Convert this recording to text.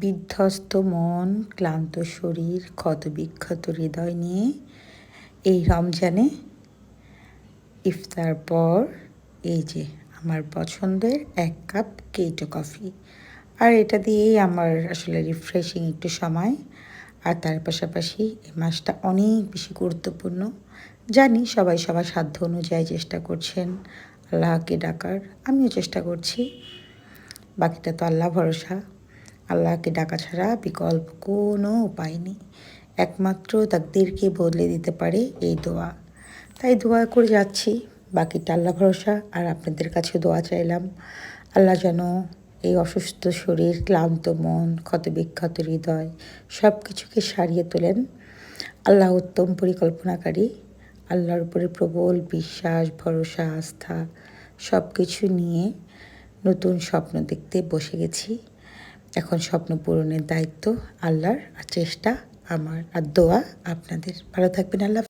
বিধ্বস্ত মন, ক্লান্ত শরীর ক্ষত বিক্ষত হৃদয় নিয়ে এই রমজানে ইফতার পর এই যে আমার পছন্দের এক কাপ কেটো কফি। আর এটা দিয়েই আমার আসলে রিফ্রেশিং একটু সময়। আর তার পাশাপাশি এই মাসটা অনেক বেশি গুরুত্বপূর্ণ। জানি সবাই সবার সাধ্য অনুযায়ী চেষ্টা করছেন। আল্লাহকে ডাকার। আমিও চেষ্টা করছি। বাকিটা তো আল্লাহ ভরসা। আল্লাহকে ডাকা ছাড়া বিকল্প কোনো উপায় নেই। একমাত্র তাকদিরকে বদলে দিতে পারে এই দোয়া। তাই দোয়া করে যাচ্ছি। বাকিটা আল্লাহ ভরসা। আর আপনাদের কাছে দোয়া চাইলাম। আল্লাহ যেন এই অসুস্থ শরীর, ক্লান্ত মন ক্ষত বিক্ষত হৃদয় সব কিছুকে সারিয়ে তোলেন। আল্লাহ উত্তম পরিকল্পনাকারী। আল্লাহর উপরে প্রবল বিশ্বাস, ভরসা, আস্থা সব কিছু নিয়ে নতুন স্বপ্ন দেখতে বসে গেছি। এখন স্বপ্ন পূরণের দায়িত্ব আল্লাহর আর চেষ্টা আমার আর দোয়া আপনাদের। ভালো থাকবেন আল্লাহ